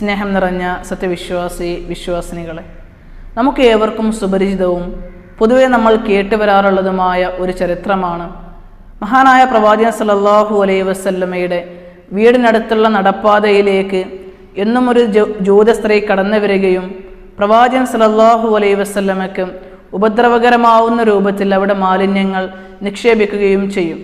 സ്നേഹം നിറഞ്ഞ സത്യവിശ്വാസി വിശ്വാസിനികളെ നമുക്ക് ഏവർക്കും സുപരിചിതവും പൊതുവെ നമ്മൾ കേട്ടുവരാറുള്ളതുമായ ഒരു ചരിത്രമാണ്. മഹാനായ പ്രവാചകൻ സല്ലാഹു അലൈ വസല്ലമ്മയുടെ വീടിനടുത്തുള്ള നടപ്പാതയിലേക്ക് എന്നും ഒരു ജൂത സ്ത്രീ കടന്നു വരികയും പ്രവാചകൻ സലല്ലാഹു അലൈ വസല്ലമ്മയ്ക്ക് ഉപദ്രവകരമാവുന്ന രൂപത്തിൽ അവിടെ മാലിന്യങ്ങൾ നിക്ഷേപിക്കുകയും ചെയ്യും.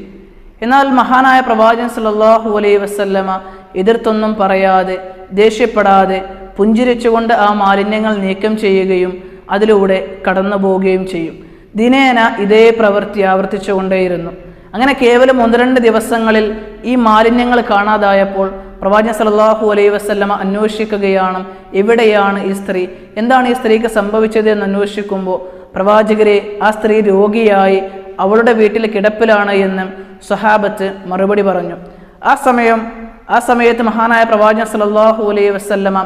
എന്നാൽ മഹാനായ പ്രവാചകൻ സലല്ലാഹു അലൈ വസല്ലമ്മ എതിർത്തൊന്നും പറയാതെ ദേഷ്യപ്പെടാതെ പുഞ്ചിരിച്ചുകൊണ്ട് ആ മാലിന്യങ്ങൾ നീക്കം ചെയ്യുകയും അതിലൂടെ കടന്നു പോവുകയും ചെയ്യും. ദിനേന ഇതേ പ്രവൃത്തി ആവർത്തിച്ചുകൊണ്ടേയിരുന്നു. അങ്ങനെ കേവലം ഒന്ന് രണ്ട് ദിവസങ്ങളിൽ ഈ മാലിന്യങ്ങൾ കാണാതായപ്പോൾ പ്രവാചകൻ സല്ലല്ലാഹു അലൈഹി വസല്ലമ അന്വേഷിക്കുകയാണ് എവിടെയാണ് ഈ സ്ത്രീ? എന്താണ് ഈ സ്ത്രീക്ക് സംഭവിച്ചത് എന്ന് അന്വേഷിക്കുമ്പോൾ പ്രവാചകരെ ആ സ്ത്രീ രോഗിയായി അവളുടെ വീട്ടിൽ കിടപ്പിലാണ് എന്ന് സ്വഹാബത്ത് മറുപടി പറഞ്ഞു. ആ സമയം ആ സമയത്ത് മഹാനായ പ്രവാചകൻ സല്ലല്ലാഹു അലൈഹി വസല്ലമ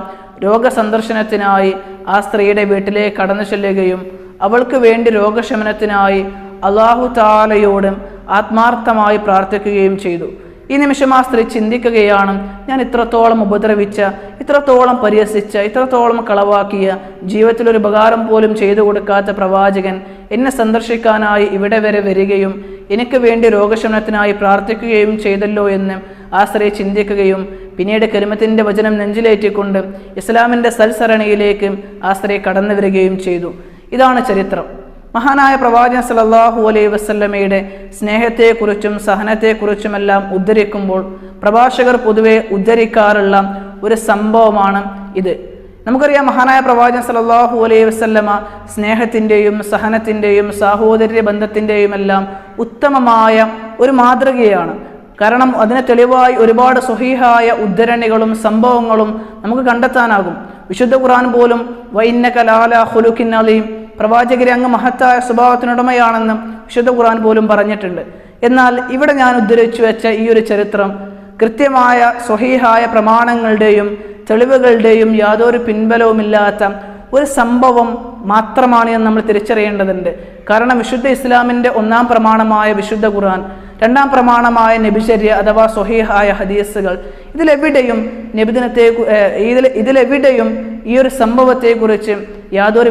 രോഗസന്ദർശനത്തിനായി ആ സ്ത്രീയുടെ വീട്ടിലേക്ക് കടന്നു ചെല്ലുകയും അവൾക്ക് വേണ്ടി രോഗശമനത്തിനായി അള്ളാഹു താലയോടും ആത്മാർത്ഥമായി പ്രാർത്ഥിക്കുകയും ചെയ്തു. ഈ നിമിഷം ആ സ്ത്രീ ചിന്തിക്കുകയാണ് ഞാൻ ഇത്രത്തോളം ഉപദ്രവിച്ച ഇത്രത്തോളം പരിഹസിച്ച ഇത്രത്തോളം കളവാക്കിയ ജീവിതത്തിൽ ഒരു ഉപകാരം പോലും ചെയ്തു കൊടുക്കാത്ത പ്രവാചകൻ എന്നെ സന്ദർശിക്കാനായി ഇവിടെ വരെ വരികയും എനിക്ക് വേണ്ടി രോഗശമനത്തിനായി പ്രാർത്ഥിക്കുകയും ചെയ്തല്ലോ എന്ന് ആ സ്ത്രീ ചിന്തിക്കുകയും പിന്നീട് കരിമത്തിന്റെ വചനം നെഞ്ചിലേറ്റിക്കൊണ്ട് ഇസ്ലാമിന്റെ സൽസരണിയിലേക്ക് ആ സ്ത്രീ കടന്നു വരികയും ചെയ്തു. ഇതാണ് ചരിത്രം. മഹാനായ പ്രവാചകൻ സലല്ലാഹു അലൈ വസല്ലമയുടെ സ്നേഹത്തെക്കുറിച്ചും സഹനത്തെക്കുറിച്ചുമെല്ലാം ഉദ്ധരിക്കുമ്പോൾ പ്രഭാഷകർ പൊതുവെ ഉദ്ധരിക്കാറുള്ള ഒരു സംഭവമാണ് ഇത്. നമുക്കറിയാം മഹാനായ പ്രവാചകൻ സലല്ലാഹു അലൈഹി വസല്ലമ സ്നേഹത്തിന്റെയും സഹനത്തിന്റെയും സാഹോദര്യ ബന്ധത്തിന്റെയും എല്ലാം ഉത്തമമായ ഒരു മാതൃകയാണ്. കാരണം അതിന് തെളിവായി ഒരുപാട് സുഹീഹായ ഉദ്ധരണികളും സംഭവങ്ങളും നമുക്ക് കണ്ടെത്താനാകും. വിശുദ്ധ ഖുറാൻ പോലും വൈന്ന കലാല ഹുലുഖിൻ അലീം പ്രവാചകരെ അങ്ങ് മഹത്തായ സ്വഭാവത്തിനുടമയാണെന്ന് വിശുദ്ധ ഖുറാൻ പോലും പറഞ്ഞിട്ടുണ്ട്. എന്നാൽ ഇവിടെ ഞാൻ ഉദ്ധരിച്ചു വെച്ച ഈ ഒരു ചരിത്രം കൃത്യമായ സ്വഹീഹായ പ്രമാണങ്ങളുടെയും തെളിവുകളുടെയും യാതൊരു പിൻബലവുമില്ലാത്ത ഒരു സംഭവം മാത്രമാണ് എന്ന് നമ്മൾ തിരിച്ചറിയേണ്ടതുണ്ട്. കാരണം വിശുദ്ധ ഇസ്ലാമിന്റെ ഒന്നാം പ്രമാണമായ വിശുദ്ധ ഖുർആൻ രണ്ടാം പ്രമാണമായ നബിചര്യ അഥവാ സ്വഹീഹായ ഹദീസുകൾ ഇതിലെവിടെയും നബിദിനത്തെ ഇതിലെവിടെയും ഈ ഒരു സംഭവത്തെക്കുറിച്ച് യാതൊരു